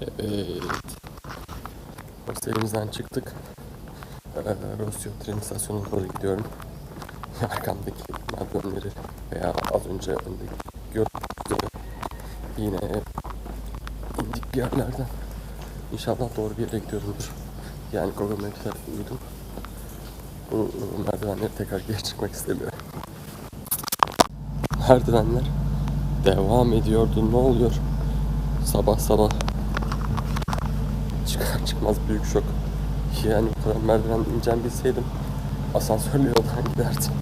Evet. Hostelimizden çıktık. Ee, Rosyo tren istasyonuna doğru gidiyorum. Arkamdaki merdivenleri veya az önce öndeki gördüğünüz yine indik bir yerlerden. İnşallah doğru bir yere gidiyorumdur. Yani Google Maps'e uydum. Bu e, merdivenleri tekrar geri çıkmak istemiyorum. Merdivenler devam ediyordu. Ne oluyor? Sabah sabah çıkmaz büyük şok. Yani bu kadar merdiven ineceğimi bilseydim asansörle yoldan giderdim.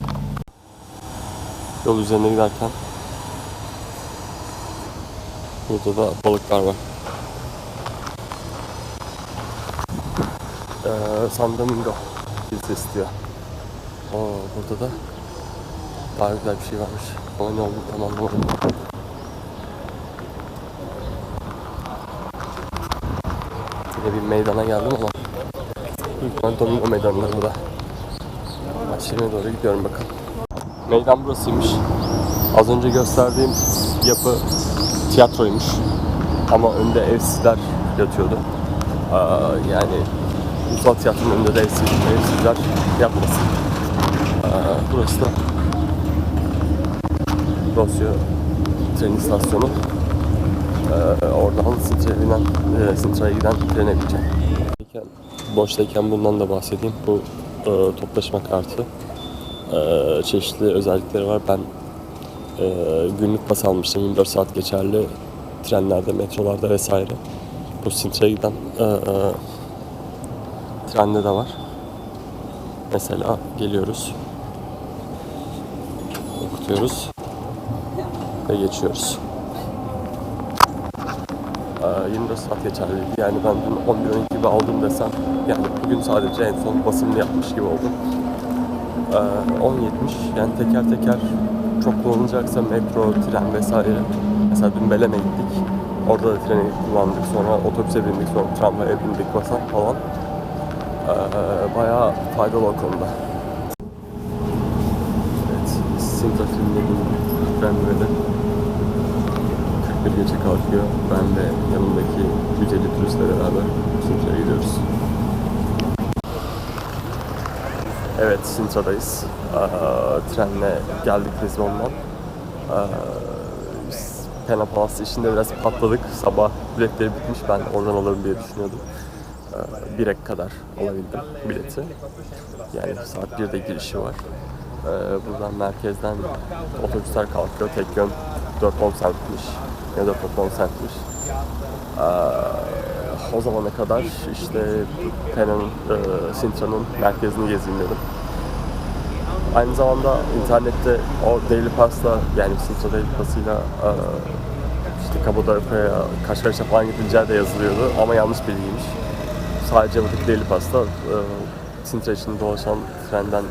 Yol üzerine giderken burada da balıklar var. Ee, San Domingo kilisesi diyor. Oo, burada da daha güzel bir şey varmış. Ama ne olduğunu tam anlamadım. Yine bir meydana geldim ama büyük ihtimalle Domingo meydanları burada. Başlarına doğru gidiyorum bakalım. Meydan burasıymış. Az önce gösterdiğim yapı tiyatroymuş. Ama önde evsizler yatıyordu. Aa, yani ulusal tiyatronun önünde de evsiz, evsizler yapmasın. Aa, burası da Rosyo tren istasyonu. Ee, oradan Sintra'ya giden, e, Sintra'ya giden trene bineceğim. Boştayken bundan da bahsedeyim. Bu e, toplaşma kartı. E, çeşitli özellikleri var. Ben e, günlük pas almıştım. 24 saat geçerli trenlerde, metrolarda vesaire. Bu Sintra'ya giden e, e, trende de var. Mesela geliyoruz. Okutuyoruz. Ve geçiyoruz. Ee, 24 saat geçerliydi. Yani ben dün 11 gibi aldım desem yani bugün sadece en son basımını yapmış gibi oldum. Ee, 10.70 yani teker teker çok kullanılacaksa metro, tren vesaire. Mesela dün Belem'e gittik. Orada da treni kullandık. Sonra otobüse bindik. Sonra tramvaya bindik basan falan. Ee, bayağı faydalı o konuda. Evet, Sintra tren böyle 41 gece kalkıyor. Ben ve yanımdaki 150 turistle beraber Sintra'ya gidiyoruz. Evet, Sintra'dayız. Ee, trenle geldik Lisbon'dan. Ee, Pena Palace işinde biraz patladık. Sabah biletleri bitmiş. Ben oradan alırım diye düşünüyordum. Ee, bire kadar alabildim bileti. Yani saat 1'de girişi var. Buradan merkezden otobüsler kalkıyor. Tek yön 4-10 centmiş. Ya da 4-10 centmiş. Ee, o zamana kadar işte Pena'nın, e, Sintra'nın merkezini gezeyim dedim. Aynı zamanda internette o Daily Pass'la yani Sintra Daily Pass'ıyla e, işte Kapadokya'ya, Kaşkaş'a falan gidileceği de yazılıyordu ama yanlış bilgiymiş. Sadece buradaki Daily Pass'ta e, Sintra için dolaşan trenden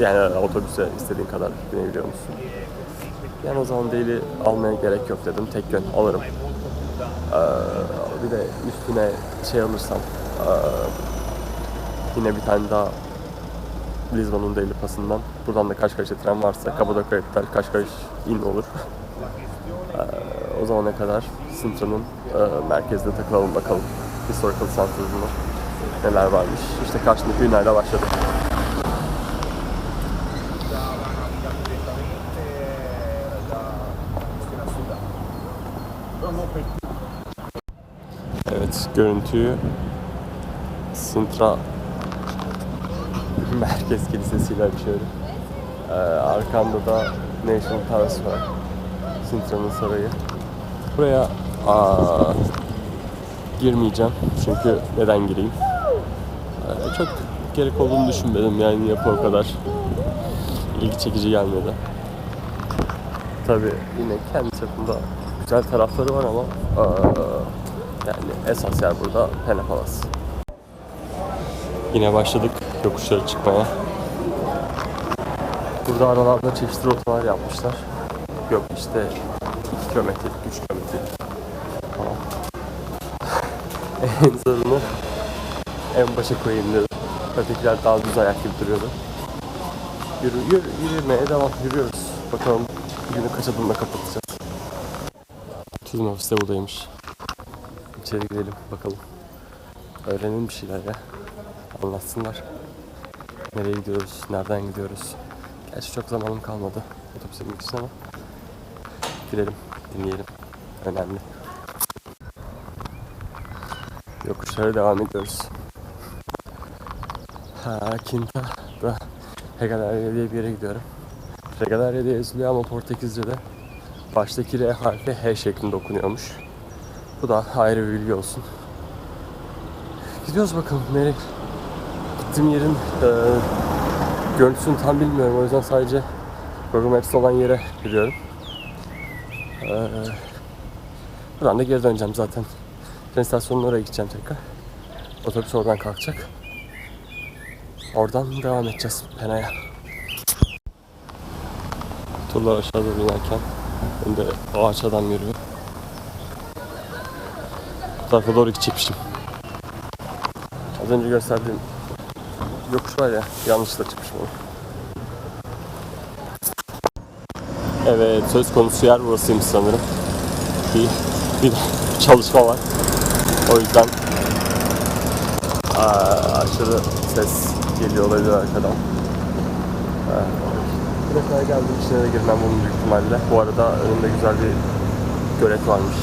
yani otobüse istediğin kadar binebiliyor musun? Yani o zaman Daily almaya gerek yok dedim. Tek yön alırım. Ee, bir de üstüne şey alırsam ee, yine bir tane daha Lisbon'un Daily Pass'ından buradan da Kaşkaş'a tren varsa Kapadokya'ya gider Kaşkaş in olur. Ee, o zamana kadar Sintra'nın e, merkezde takılalım bakalım. Historical Center'ında neler varmış. İşte karşımdaki günlerle başladı. Görüntüyü Sintra Merkez Kilisesi'yle açıyorum. Ee, arkamda da National Palace var. Sintra'nın sarayı. Buraya aa, girmeyeceğim çünkü neden gireyim? Ee, çok gerek olduğunu düşünmedim yani yapı o kadar ilgi çekici gelmedi. Tabi yine kendi çapında güzel tarafları var ama aa, esas yer burada Pena Palace. Yine başladık yokuşları çıkmaya. Burada aralarda çeşitli rotalar yapmışlar. Yok işte 2 kilometrelik, 3 kilometrelik falan. en zorunu en başa koyayım dedim. Ötekiler daha düz ayak gibi duruyordu. Yürü, yürü, yürümeye devam yürüyoruz. Bakalım günü kaç adımla kapatacağız. Tuzun ofiste buradaymış. İçeri girelim bakalım. Öğrenelim bir şeyler ya. Anlatsınlar. Nereye gidiyoruz, nereden gidiyoruz. Gerçi çok zamanım kalmadı otobüse binmek için ama girelim, dinleyelim. Önemli. Yokuşlara devam ediyoruz. Ha, Quinta'da Regalaria diye bir yere gidiyorum. Regalaria diye yazılıyor ama Portekizce'de baştaki R harfi H şeklinde okunuyormuş. Bu da ayrı bir bilgi olsun. Gidiyoruz bakalım nereye? Gittiğim yerin e, görüntüsünü tam bilmiyorum. O yüzden sadece Google Maps'te olan yere gidiyorum. E, buradan da geri döneceğim zaten. Tren istasyonuna oraya gideceğim tekrar. Otobüs oradan kalkacak. Oradan devam edeceğiz Pena'ya. Turlar aşağı doğru inerken önde ağaç adam yürüyor. Tarafa doğru gidecekmişim. Az önce gösterdiğim yokuş var ya yanlışlıkla çıkmışım onu. Evet söz konusu yer burasıymış sanırım. Bir, bir çalışma var. O yüzden aa, aşırı ses geliyor olabilir arkadan. Buraya kadar geldim içine de girmem bunun büyük ihtimalle. Bu arada önümde güzel bir gölet varmış.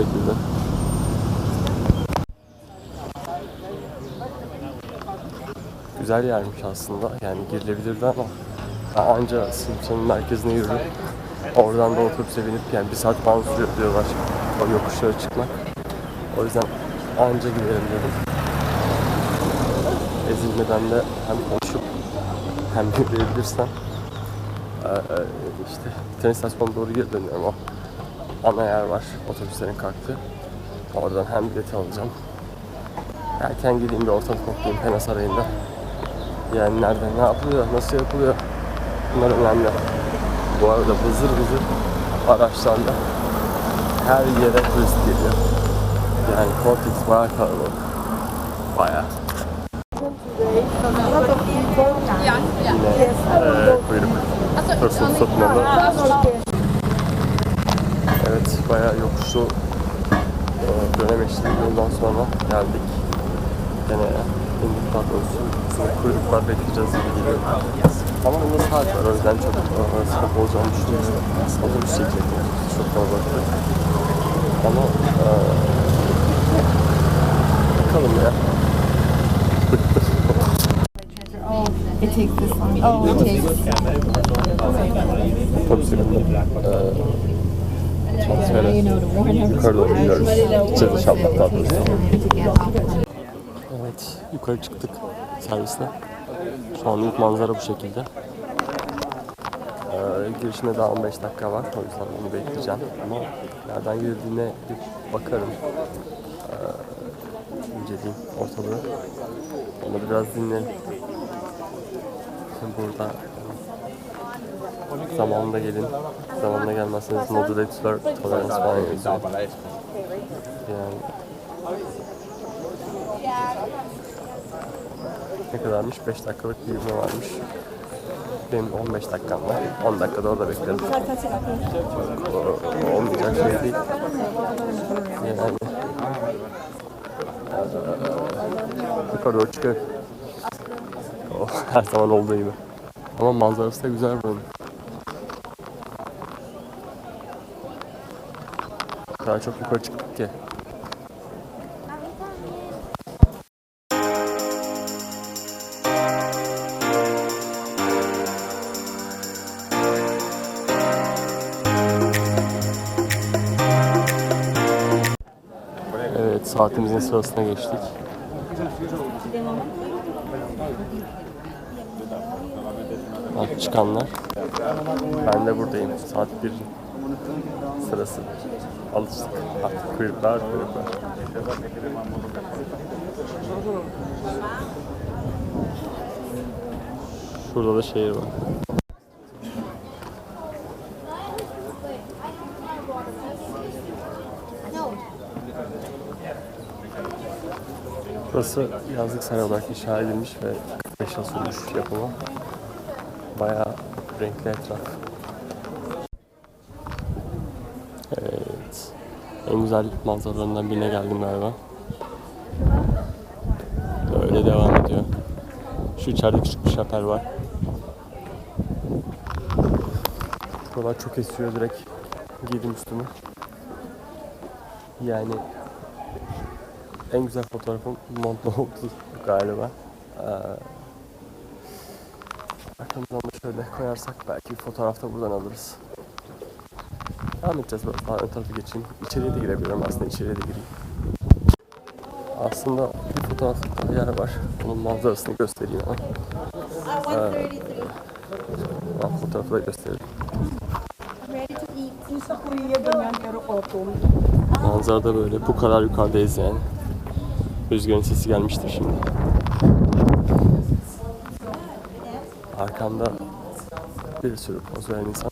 Şekilde. Güzel yermiş aslında. Yani girilebilirdi ama anca Simpson'un merkezine yürüdüm. Oradan da otobüse binip yani bir saat falan sürüyor diyorlar o yokuşlara çıkmak. O yüzden anca gidelim dedim. Ezilmeden de hem koşup hem yürüyebilirsem eee, işte tren istasyonuna doğru geri dönüyorum ana yer var otobüslerin kalktığı. Oradan hem bilet alacağım. Erken gideyim bir ortalık koklayayım Pena Sarayı'nda. Yani nerede ne yapılıyor, nasıl yapılıyor bunlar önemli. Bu arada vızır vızır araçlarla her yere turist geliyor. Yani Portekiz bayağı kalabalık. Bayağı. Yine eee kuyruk. Hırsız satmalı. Evet bayağı yokuşlu eee, dönemeçli yoldan sonra geldik. Gene indik daha doğrusu. Şimdi kuyruklar bekleyeceğiz gibi geliyor. Ama bunda saat var o yüzden çok eee, sıkıntı olacağını düşünmüyorum. Otobüs çekecek. Çok kalabalık. Ama eee bakalım ya. It takes this long. Oh, it takes. Bindim. Eee transfere yukarı doğru gidiyoruz. Gideceğiz inşallah daha doğrusu. Evet, yukarı çıktık servisle. Şu an ilk manzara bu şekilde. Ee, girişine daha 15 dakika var. O yüzden onu bekleyeceğim. Ama nereden girdiğine bir bakarım. Ee, inceleyeyim ortalığı. Onu biraz dinleyelim. Burada zamanında gelin. Zamanında gelmezseniz modülatör tolerans falan yazıyor. Yani ne kadarmış? 5 dakikalık bir yürüme varmış. Benim 15 dakikam var. 10 dakikada orada beklerim. O- Olmayacak şey değil. Yani yukarı doğru çıkıyor. O, her zaman olduğu gibi. Ama manzarası da güzel buranın. Kadar çok yukarı çıktık ki. Evet, saatimizin sırasına geçtik. Bak çıkanlar. Ben de buradayım. Saat 1 sırası. Alıştık. Artık kuyruklar, kuyruklar. Şurada da şehir var. Burası yazlık saray olarak inşa edilmiş ve 45 yıl sürmüş yapımı. Bayağı renkli etraf. Evet. Evet. En güzel manzaralarından birine geldim galiba. Böyle devam ediyor. Şu içeride küçük bir şapel var. Buralar çok esiyor direkt. Giydim üstümü. Yani en güzel fotoğrafım montla oldu galiba. Ee, arkamızdan da şöyle koyarsak belki bir fotoğraf da buradan alırız. Devam edeceğiz böyle daha ön tarafa geçeyim. İçeriye de girebilirim aslında içeriye de gireyim. Aslında bir fotoğraflık yer var. Onun manzarasını göstereyim ama. Ee, fotoğrafı da göstereyim. Ready to eat. Isa kuya ganyan pero autumn. Manzara da böyle bu kadar yukarıdayız yani. Rüzgarın sesi gelmiştir şimdi. Arkamda bir sürü poz veren insan.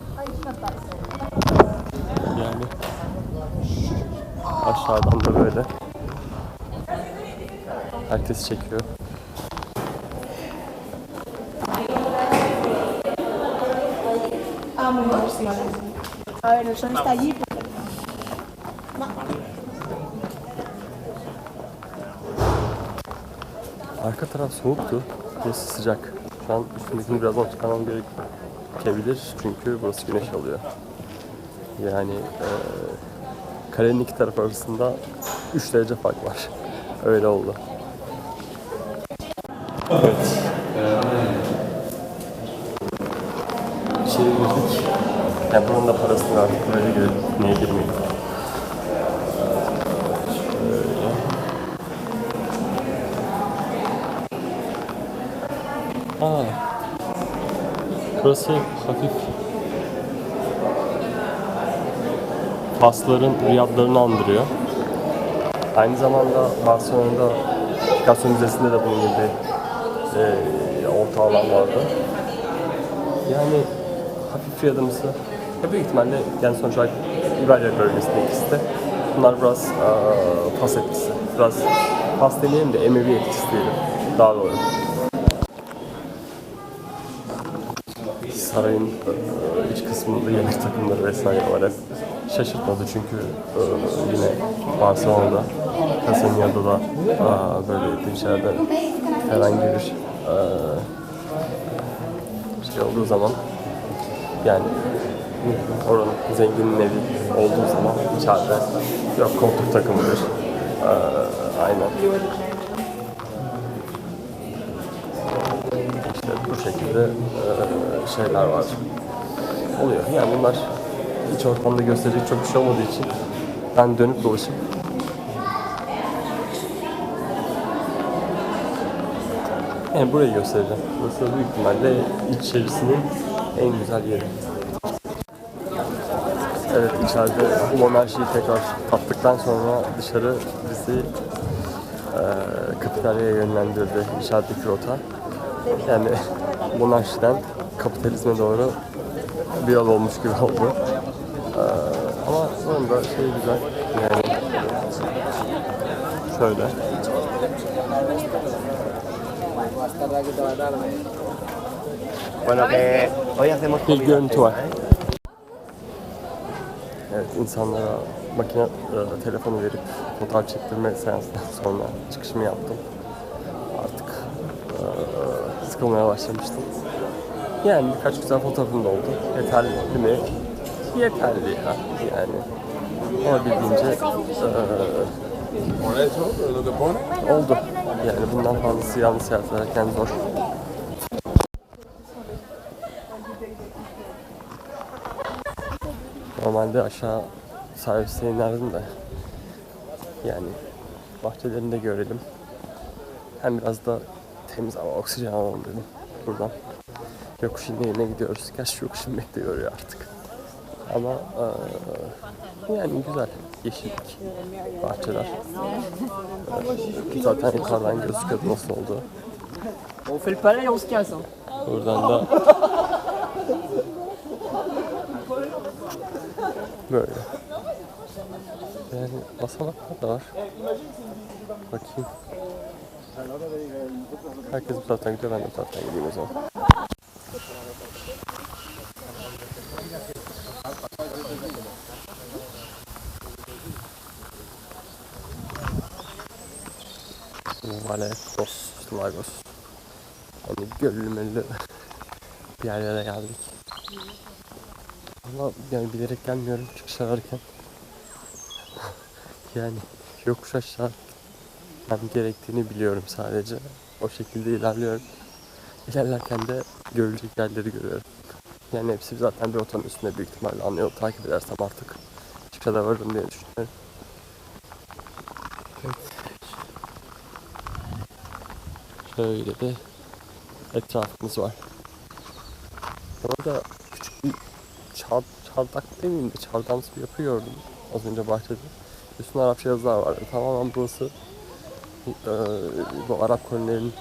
Yani aşağıdan da böyle herkes çekiyor. A ver, el sol está allí. Arka taraf soğuktu. Burası sıcak. Şu an üstümdekini birazdan çıkarmam gerekebilir. Çünkü burası güneş alıyor. Yani eee kalenin iki taraf arasında 3 derece fark var. Öyle oldu. Evet. İçeri girdik. Yani bunun da parasını verdik. Böyle girelim. Niye girmeyelim? Aa. Burası hafif Fasların riyadlarını andırıyor. Aynı zamanda Barcelona'da Picasso Müzesi'nde de bunun gibi e, orta alan vardı. Yani hafif riyadımsı. Ya büyük ihtimalle yani sonuç olarak İberya bölgesinde ikisi de. Bunlar biraz e, Fas etkisi. Biraz Fas demeyelim de Emevi etkisi diyelim. Daha doğru. sarayın e, iç kısmında yemek takımları vesaire var hep. Şaşırtmadı çünkü e, yine Barcelona'da, Casanya'da da e, böyle içeride herhangi bir e, şey olduğu zaman yani oranın zenginin evi olduğu zaman içeride yok koltuk takımıdır. E, aynen. İşte bu şekilde eee, şeyler var. Oluyor. Yani bunlar iç ortamda gösterecek çok bir şey olmadığı için ben dönüp dolaşıp yani burayı göstereceğim. Burası büyük ihtimalle içerisinin en güzel yeri. Evet içeride monarşiyi tekrar tattıktan sonra dışarı bizi eee Kapitalya'ya yönlendirdi içerideki rota. Yani monarşiden kapitalizme doğru bir yol olmuş gibi oldu. Ee, ama onun da şey güzel yani şöyle Bueno, que hoy hacemos bir görüntü var. Evet insanlara makine e, telefonu verip fotoğraf çektirme seansından sonra çıkışımı yaptım. Artık e, sıkılmaya başlamıştım. Yani birkaç güzel fotoğrafım da oldu. Yeterli mi? Yeterli ya. Yani olabildiğince e, oldu. Yani bundan fazlası yalnız seyahat zor. Normalde aşağı servise inerdim de yani bahçelerini de görelim. Hem biraz da temiz hava, oksijen alalım dedim buradan. Yokuş inmeye gidiyoruz. Gerçi yokuş inmek de yoruyor artık. Ama eee, yani güzel. Yeşillik, bahçeler. Zaten yukarıdan gözüküyor nasıl oldu. On fait le palais, on se casse. Buradan da böyle. Yani basamaklar da var. Bakayım. Herkes bu taraftan gidiyor, ben de bu taraftan gideyim o zaman. Vale, Los Lagos. Hani göllü bir yerlere geldik. Ama yani bilerek gelmiyorum çıkış ararken. yani yokuş aşağı gitmem gerektiğini biliyorum sadece. O şekilde ilerliyorum. İlerlerken de görülecek yerleri görüyorum. Yani hepsi zaten bir otanın üstünde büyük ihtimalle anlıyor. Takip edersem artık çıkışa da varırım diye düşünüyorum. Şöyle de etrafımız var. Orada küçük bir çar, çardak demeyeyim de çardamsı bir yapı gördüm az önce bahçede. Üstünde Arapça yazılar vardı. Tamamen burası eee, bu Arap kolonilerin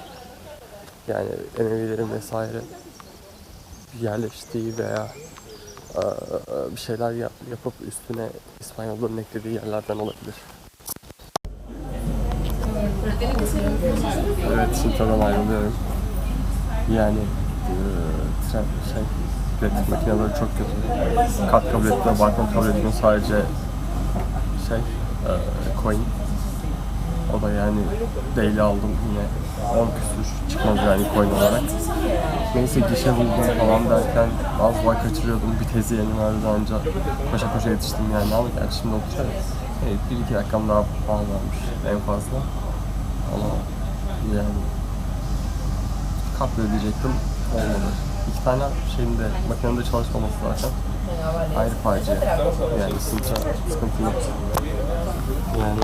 yani Emevilerin vesaire yerleştiği veya eee, bir şeyler yap- yapıp üstüne İspanyolların eklediği yerlerden olabilir. Evet, Sinto'dan ayrılıyorum. Yani eee tren, şey, bilet makineleri çok kötü. Kart kabul etmiyor, etmiyor. Sadece şey, eee coin. O da yani daily aldım yine 10 küsür çıkmadı yani coin olarak. Neyse gişe buldum falan derken az daha kaçırıyordum. Bir tezi yenim vardı anca koşa koşa yetiştim yani ama gerçi şimdi oturuyor. Evet, bir iki dakikam daha pahalanmış en fazla. Yani katlı diyecektim olmadı. İki tane şeyin de makinenin de çalışmaması zaten ayrı facia. Yani sıkıntı, sıkıntı yok. Yani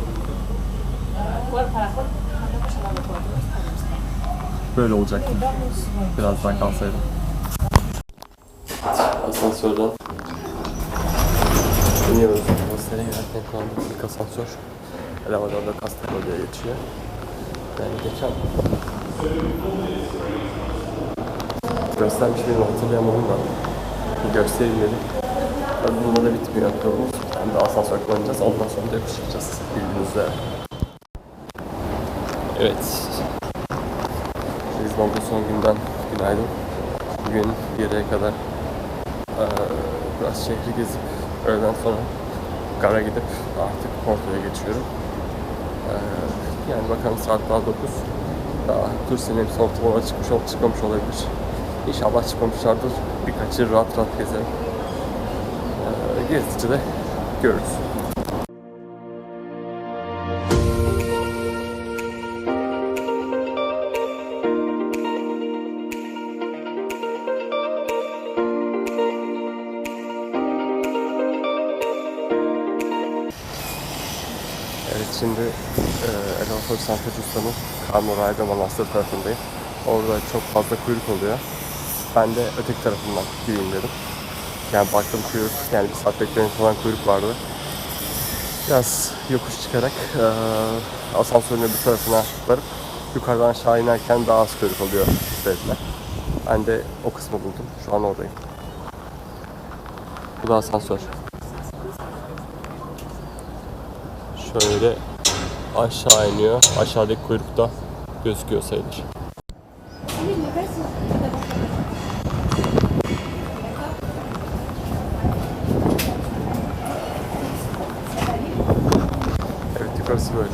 böyle olacaktı. Biraz daha kalsaydım. Asansörden iniyoruz. Hostele giderken kullandığım ilk asansör. Elevador'da Castello'ya geçiyor. Yani geçen göstermiş miydim hatırlayamadım da bir göstereyim dedim. Tabii bununla da bitmiyor turumuz. Hem de asansör kullanacağız. Ondan sonra da. Bildiğiniz üzere. Evet. Lisbon'da son günden günaydın. Bugün yere kadar biraz şehri gezip öğleden sonra gara gidip artık Porto'ya geçiyorum. Eee, yani bakalım saat daha 9. Daha turistlerin hepsi ortalama çıkmış olup çıkmamış olabilir. İnşallah çıkmamışlardır. Birkaç yıl rahat rahat gezerim. Eee gezdikçe de görürüz. Elazığ Santa Justa'nın Carmorayda Manastır tarafındayım. Orada çok fazla kuyruk oluyor. Ben de öteki tarafından gireyim dedim. Yani baktım kuyruk, yani bir saat bekleyen falan kuyruk vardı. Biraz yokuş çıkarak e, asansörün bir tarafına varıp yukarıdan aşağı inerken daha az kuyruk oluyor dediler. Ben de o kısmı buldum. Şu an oradayım. Bu da asansör. Şöyle aşağı iniyor. Aşağıdaki kuyrukta gözüküyor sayılır. Evet yukarısı böyle.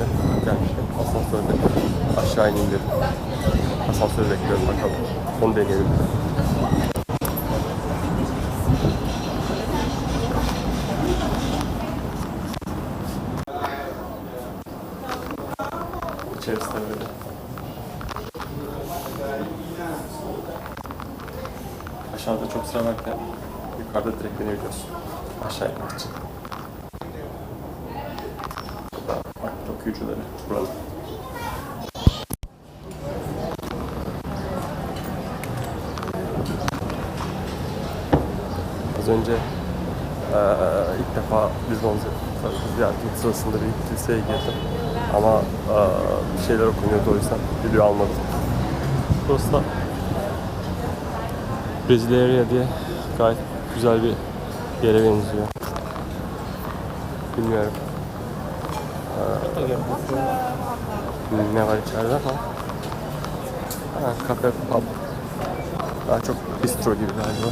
Gelmiş. Asansörde aşağı ineyim dedim. Asansörü bekliyorum bakalım. Onu deneyelim. İçerisi de böyle. Aşağıda çok sıra varken yukarıda direkt binebiliyorsun. Aşağı inmek için. Bu da aktif okuyucuları burada. Az önce eee ilk defa zi- ziyaretim sırasında bir kiliseye girdim. Ama eee, bir şeyler okunuyordu o yüzden video almadım. Da Brezilya diye gayet güzel bir yere benziyor. Bilmiyorum. Eee, ne var içeride ama ha, kafe, pub. Daha çok bistro gibi galiba.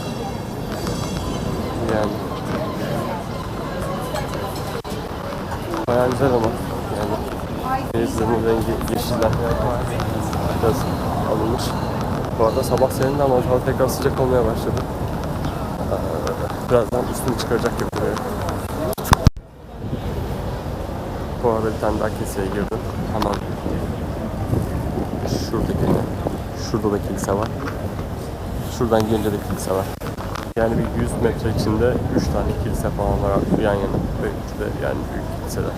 Yani Bayağı güzel ama yani Denizlerin rengi yeşilden biraz alınmış. Bu arada sabah serindi ama sonra tekrar sıcak olmaya başladı. Ee, birazdan üstünü çıkaracak gibi. Bu arada bir tane daha kiliseye girdim. Hemen şuradaki şurada da kilise var. Şuradan gelince de kilise var. Yani bir 100 metre içinde 3 tane kilise falan var yan yana ve üçü de yani büyük kiliseler.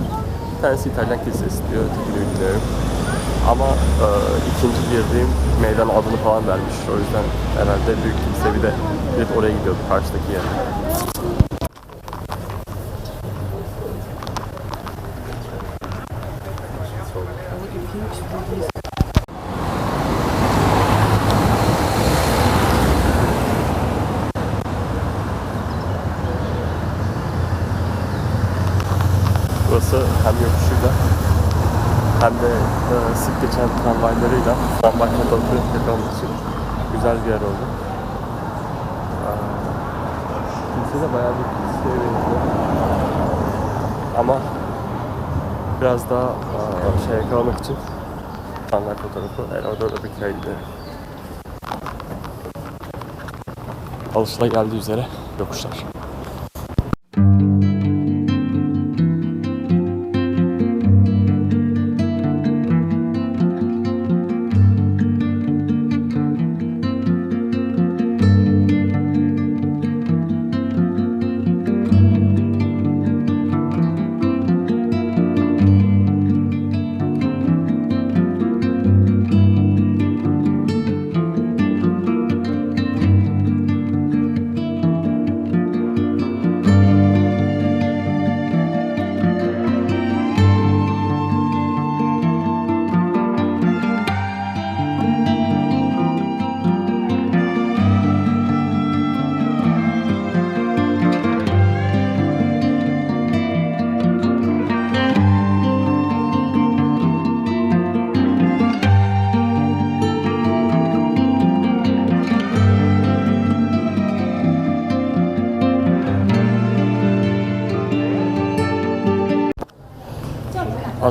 Bir tanesi İtalyan kilisesi diyor, ötekini bilmiyorum. Ama e, ikinci girdiğim meydan adını falan vermiş. O yüzden herhalde büyük kilise bir de millet oraya gidiyordu karşıdaki yere. Burası hem yokuşuyla hem de e, sık geçen tramvaylarıyla tramvay fotoğrafı yakalamak için güzel bir yer oldu. Aa, Kilise de bayağı bir kiliseye benziyor. Ama biraz daha aa, şey yakalamak için tramvay fotoğrafı herhalde orada bir kaydı. Alışılageldiği üzere yokuşlar.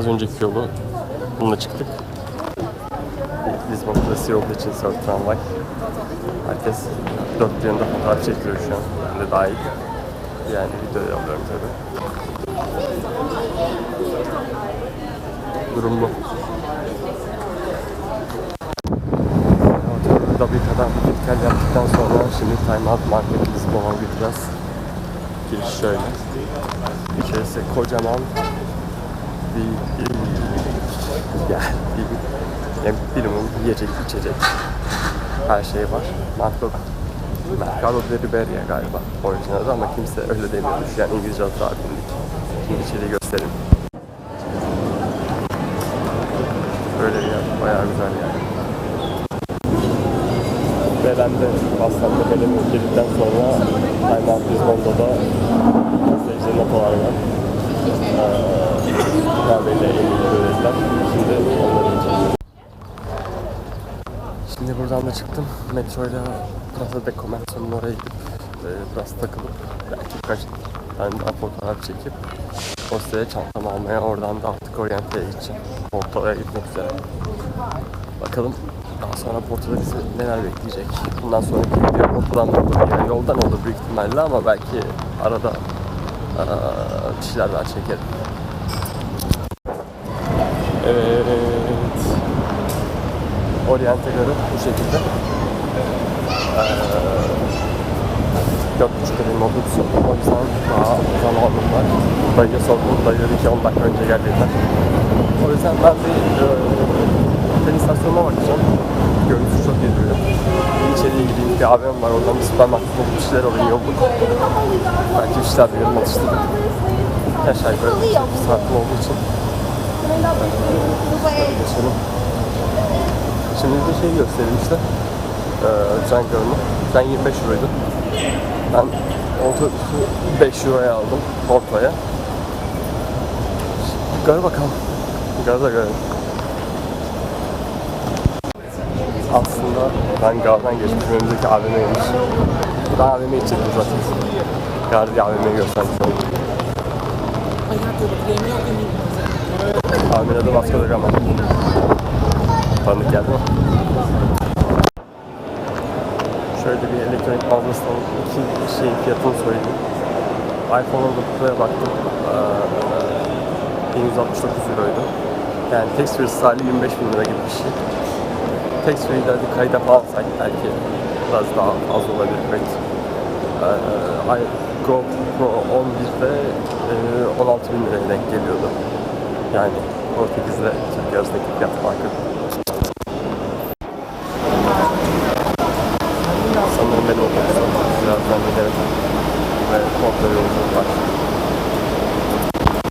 Önceki yolu bununla çıktık. Lisbon Kulesi olduğu için Surf Tramvay. Herkes dört bir yanında fotoğraf çekiyor şu an. Ben de dahil. Yani video alıyorum tabii. Durum bu. Dabita'dan bir git gel yaptıktan sonra şimdi Time Out Market Lisbon'a gideceğiz. Giriş şöyle. İçerisi kocaman bir ya bir yani birimum yiyecek içecek her şey var. Mercado, Mercado de Riberia galiba orijinalde ama kimse öyle demiyormuş yani İngilizce adı daha bilindik. Şimdi içeriği göstereyim. Böyle bir yer bayağı güzel yani. Ve ben de aslında benim girdikten sonra Time Out Lisbon'da da seyircilerin notalar var. Şimdi buradan da çıktım. Metroyla Plaza de Comerç'ın oraya gidip e, biraz takılıp belki birkaç tane daha fotoğraf çekip sıraya çantamı almaya oradan da artık Oriente'ye gideceğim. Porto'ya gitmek üzere. Bakalım daha sonra Porto'da bizi neler bekleyecek. Bundan sonraki video Porto'dan da. Yani yoldan olur büyük ihtimalle ama belki arada bir şeyler daha çekerim. Evet. Oriente garı bu şekilde. Dört buçuk benim otobüsüm. O yüzden daha zamanım var. Dayıya sordum. Dayı dedi ki 10 dakika önce gel dediler. O yüzden ben bir otel istasyonuna bakacağım. Görüntüsü çok iyi duruyor. Bir gideyim. Bir AVM var. Oradan bir süpermarketten bir şeyler alayım yolluk. Belki bir şeyler yerim atıştırdım. Aşağı yukarı bir saatim olduğu için geçelim. Şimdi bir şey göstereyim işte. Ee, tren garını. Tren 25 euroydu. Ben otobüsü 5 euroya aldım Porto'ya. Gör bakalım. Gör da görelim. Aslında ben Gar'dan geçmiş önümüzdeki AVM'ymiş. Ben AVM'yi çektim zaten. Gar bir AVM'yi göstermiş oldum. Abimin adı Vasco da Gama. Tanıdık geldi mi? Şöyle bir elektronik mağazasının iki şeyin fiyatını söyleyeyim. iPhone 14 Pro'ya baktım. Ee, 1169 euroydu. Yani tax free'siz hali 25 bin lira gibi bir şey. De hadi kayda alsak belki biraz daha az olabilir belki. Ee, GoPro 11'de e, 16 bin liraya denk geliyordu. Yani Portekiz ile Türkiye arasındaki fiyat farkı